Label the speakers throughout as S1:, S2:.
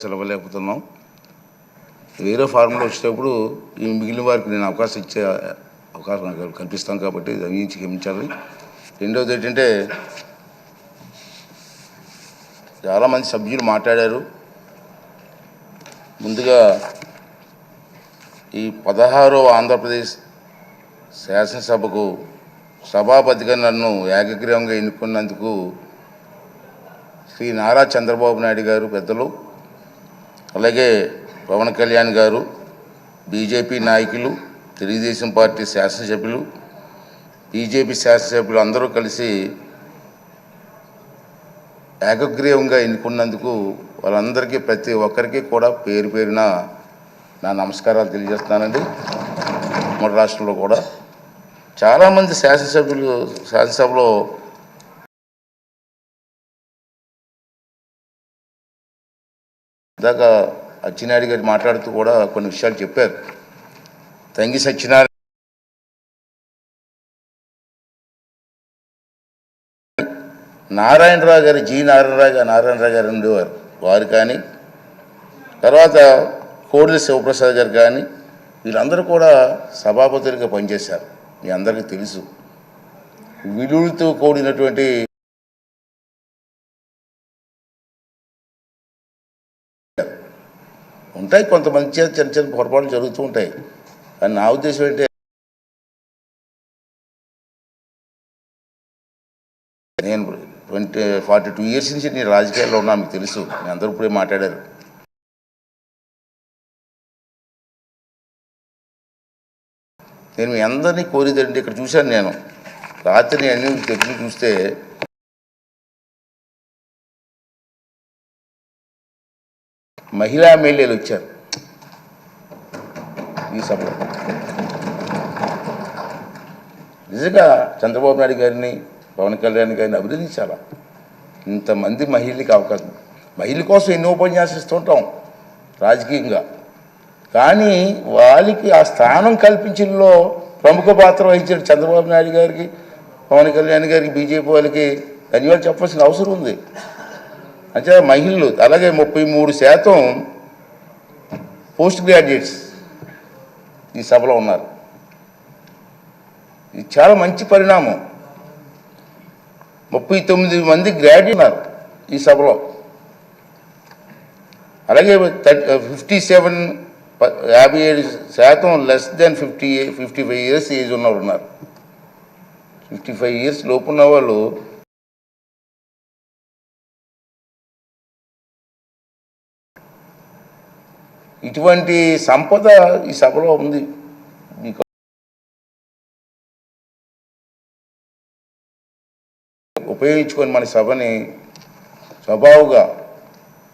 S1: సెలవులేకపోతున్నాం వేరే ఫార్ములో వచ్చేటప్పుడు ఈ మిగిలిన వారికి నేను అవకాశం ఇచ్చే అవకాశం నాకు కల్పిస్తాను కాబట్టి దాని క్షమించాలి. రెండవది ఏంటంటే చాలామంది సభ్యులు మాట్లాడారు. ముందుగా ఈ పదహారవ ఆంధ్రప్రదేశ్ శాసనసభకు సభాపతిగా నన్ను ఏకగ్రీవంగా ఎన్నుకున్నందుకు శ్రీ నారా చంద్రబాబు నాయుడు గారు పెద్దలు అలాగే పవన్ కళ్యాణ్ గారు బీజేపీ నాయకులు తెలుగుదేశం పార్టీ శాసనసభ్యులు బీజేపీ శాసనసభ్యులు అందరూ కలిసి ఏకగ్రీవంగా ఎన్నుకున్నందుకు వాళ్ళందరికీ ప్రతి ఒక్కరికి కూడా పేరు పేరున నా నమస్కారాలు తెలియజేస్తున్నానండి. మన రాష్ట్రంలో కూడా చాలామంది శాసనసభ్యులు శాసనసభలో ఇందాక అచ్చినాయుడు గారు మాట్లాడుతూ కూడా కొన్ని విషయాలు చెప్పారు. తంగి సత్యనారాయణ నారాయణరావు గారు జి నారాయణరావు గారు నారాయణరావు గారు ఉండేవారు. వారు కానీ తర్వాత కోడెల శివప్రసాద్ గారు కానీ వీళ్ళందరూ కూడా సభాపతులుగా పనిచేశారు. మీ అందరికీ తెలుసు. విలువలతో కూడినటువంటి ఉంటాయి కొంతమంది చేత చిన్న చిన్న పొరపాట్లు జరుగుతూ ఉంటాయి. కానీ నా ఉద్దేశం ఏంటి నేను ట్వంటీ ఫార్టీ టూ ఇయర్స్ నుంచి నేను రాజకీయాల్లో ఉన్నా మీకు తెలుసు. మీ అందరూ ఇప్పుడే మాట్లాడారు. నేను మీ అందరినీ కోరిదండి ఇక్కడ చూశాను నేను. రాత్రి అన్ని తెప్పి చూస్తే మహిళా ఎమ్మెల్యేలు వచ్చారు. ఈ సభలో. నిజంగా చంద్రబాబు నాయుడు గారిని పవన్ కళ్యాణ్ గారిని అభినందించాలా? ఇంతమంది మహిళలకి అవకాశం. మహిళల కోసం ఎన్నో ఉపన్యాసం ఇస్తుంటాం రాజకీయంగా. కానీ వాళ్ళకి ఆ స్థానం కల్పించడంలో ప్రముఖ పాత్ర వహించిన చంద్రబాబు నాయుడు గారికి పవన్ కళ్యాణ్ గారికి బీజేపీ వాళ్ళకి ధన్యవాదాలు చెప్పాల్సిన అవసరం ఉంది. అంటే మహిళలు అలాగే ముప్పై మూడు శాతం పోస్ట్ గ్రాడ్యుయేట్స్ ఈ సభలో ఉన్నారు. ఇది చాలా మంచి పరిణామం. ముప్పై తొమ్మిది మంది గ్రాడ్యుయేట్ ఉన్నారు ఈ సభలో. అలాగే ఫిఫ్టీ సెవెన్ యాభై ఏడు శాతం less than fifty fifty five years age ఉన్నవారు ఉన్నారు. ఫిఫ్టీ ఫైవ్ ఇయర్స్ లోపు ఉన్న వాళ్ళు ఇటువంటి సంపద ఈ సభలో ఉంది. మీకు ఉపయోగించుకొని మన సభని స్వభావుగా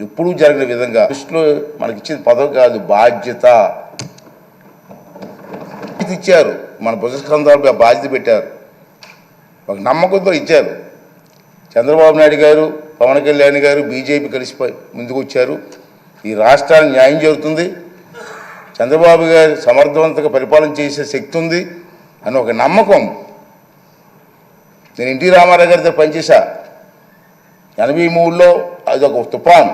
S1: ఎప్పుడూ జరిగిన విధంగా దృష్టిలో మనకి ఇచ్చిన పదవి కాదు బాధ్యత. ఇచ్చారు. మన భుజస్కంధాలపై బాధ్యత పెట్టారు. ఒక నమ్మకంతో ఇచ్చారు. చంద్రబాబు నాయుడు గారు పవన్ కళ్యాణ్ గారు బీజేపీ కలిసి ముందుకు వచ్చారు ఈ రాష్ట్రానికి న్యాయం జరుగుతుంది. చంద్రబాబు గారు సమర్థవంతంగా పరిపాలన చేసే శక్తి ఉంది అని ఒక నమ్మకం నేను ఎన్టీ రామారావు గారితో పనిచేశా. ఎనభై మూడులో అది ఒక తుఫాన్.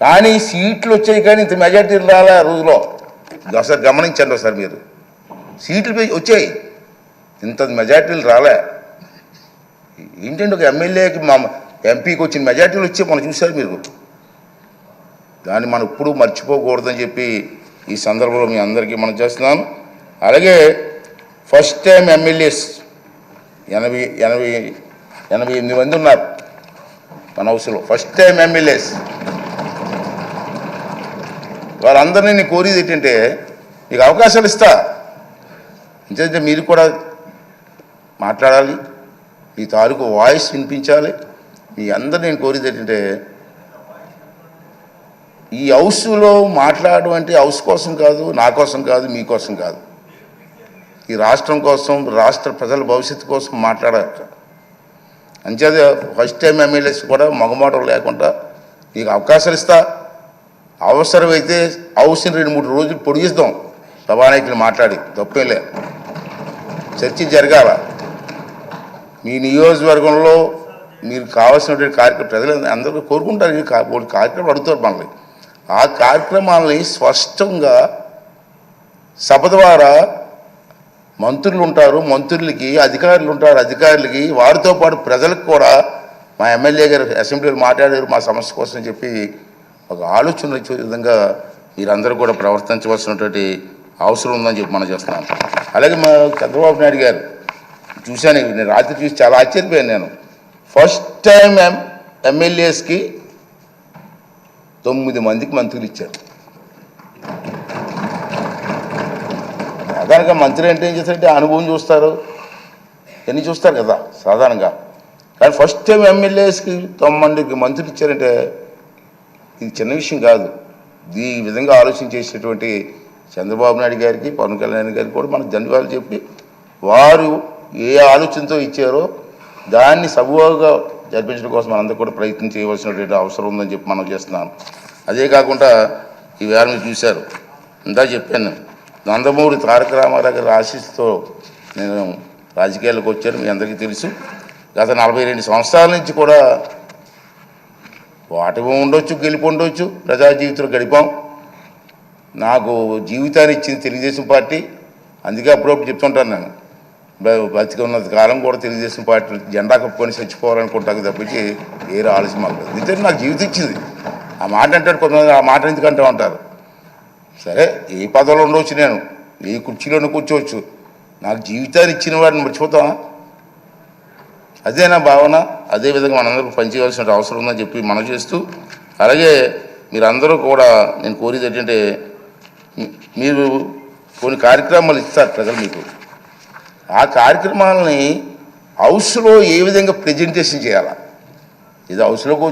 S1: కానీ సీట్లు వచ్చాయి కానీ ఇంత మెజార్టీ రాలే ఆ రోజులో. ఒకసారి గమనించండి ఒకసారి మీరు. సీట్లు వచ్చాయి. ఇంత మెజార్టీలు రాలే. ఏంటంటే ఒక ఎమ్మెల్యేకి మా ఎంపీకి వచ్చిన మెజార్టీలు వచ్చి మనం చూశారు మీరు. దాన్ని మనం ఇప్పుడు మర్చిపోకూడదని చెప్పి ఈ సందర్భంలో మీ అందరికీ మనం చేస్తున్నాం అలాగే ఫస్ట్ టైం ఎమ్మెల్యేస్ ఎనభై ఎనభై ఎనభై ఎనిమిది మంది ఉన్నారు మన హౌస్లో. ఫస్ట్ టైం ఎమ్మెల్యేస్ వారందరినీ నేను కోరేది ఏంటంటే మీకు అవకాశాలు ఇస్తా. ఎందుకంటే మీరు కూడా మాట్లాడాలి మీ తాలూకు వాయిస్ వినిపించాలి. మీ అందరు నేను కోరేది ఏంటంటే ఈ హౌస్లో మాట్లాడడం అంటే హౌస్ కోసం కాదు నా కోసం కాదు మీకోసం కాదు. ఈ రాష్ట్రం కోసం రాష్ట్ర ప్రజల భవిష్యత్తు కోసం మాట్లాడారు అంచేత ఫస్ట్ టైం ఎమ్మెల్యేస్ కూడా మగమాటం లేకుండా నీకు అవకాశాలు ఇస్తా. అవసరమైతే హౌస్ని రెండు మూడు రోజులు పొడిగిస్తాం సభానాయకులు మాట్లాడి తప్పేం లే చర్చ జరగాల. మీ నియోజకవర్గంలో మీరు కావాల్సినటువంటి కార్యక్రమం ప్రజలు అందరూ కోరుకుంటారు. కార్యక్రమం అడుగుతారు మనల్ని. ఆ కార్యక్రమాలని స్పష్టంగా సభ ద్వారా మంత్రులు ఉంటారు మంత్రులకి అధికారులు ఉంటారు అధికారులకి వారితో పాటు ప్రజలకు కూడా మా ఎమ్మెల్యే గారు అసెంబ్లీలో మాట్లాడారు మా సమస్య కోసం చెప్పి ఒక ఆలోచన వచ్చే విధంగా మీరందరూ కూడా ప్రవర్తించవలసినటువంటి అవసరం ఉందని చెప్పి మనం చేస్తున్నాం. అలాగే మా చంద్రబాబు నాయుడు గారు చూశాను నేను రాత్రి చూసి చాలా ఆశ్చర్యపోయాను నేను. ఫస్ట్ టైం ఎం ఎమ్మెల్యేస్కి తొమ్మిది మందికి మంత్రులు ఇచ్చారు. సాధారణంగా మంత్రి అంటే ఏం చేస్తారంటే అనుభవం చూస్తారు. ఎన్ని చూస్తారు కదా సాధారణంగా. కానీ ఫస్ట్ టైం ఎమ్మెల్యేస్కి తొమ్మిదికి మంత్రులు ఇచ్చారంటే ఇది చిన్న విషయం కాదు. ఈ విధంగా ఆలోచన చేసినటువంటి చంద్రబాబు నాయుడు గారికి పవన్ కళ్యాణ్ గారికి కూడా మన ధన్యవాదాలు చెప్పి వారు ఏ ఆలోచనతో ఇచ్చారో దాన్ని సబువుగా జరిపించడం కోసం మనందరూ కూడా ప్రయత్నం చేయవలసినటువంటి అవసరం ఉందని చెప్పి మనం చేస్తున్నాం. అదే కాకుండా ఈ వేళ చూశారు. ఇందా చెప్పాను. నందమూరి తారక రామారావు గారి ఆశీస్సుతో నేను రాజకీయాల్లోకి వచ్చాను. మీ అందరికీ తెలుసు. గత నలభై రెండు సంవత్సరాల నుంచి కూడా వాటి ఉండొచ్చు గెలుపు ఉండొచ్చు ప్రజా జీవితంలో గడిపాం. నాకు జీవితాన్ని ఇచ్చింది తెలుగుదేశం పార్టీ. అందుకే అప్పుడప్పుడు చెప్తుంటాను నేను. బతికి ఉన్నంత కాలం కూడా తెలుగుదేశం పార్టీ జెండా కప్పుకొని చచ్చిపోవాలనుకుంటాకు తప్పించి వేరే ఆలోచన మాకు ఎందుకంటే నాకు జీవితం ఇచ్చింది. ఆ మాట అంటాడు కొంతమంది ఆ మాట ఎందుకంటే ఉంటారు సరే ఏ పదవిలో ఉండవచ్చు నేను ఏ కుర్చీలోనే కూర్చోవచ్చు. నాకు జీవితాన్ని ఇచ్చిన వాడిని మర్చిపోతామా అదే నా భావన? అదే విధంగా మనందరూ పనిచేయవలసిన అవసరం ఉందని చెప్పి మనం చేస్తూ అలాగే మీరందరూ కూడా నేను కోరేది ఏంటంటే మీరు కొన్ని కార్యక్రమాలు ఇస్తారు ప్రజలు మీకు. ఆ కార్యక్రమాలని హౌస్లో ఏ విధంగా ప్రజెంటేషన్ చేయాలా? ఇది హౌస్లోకి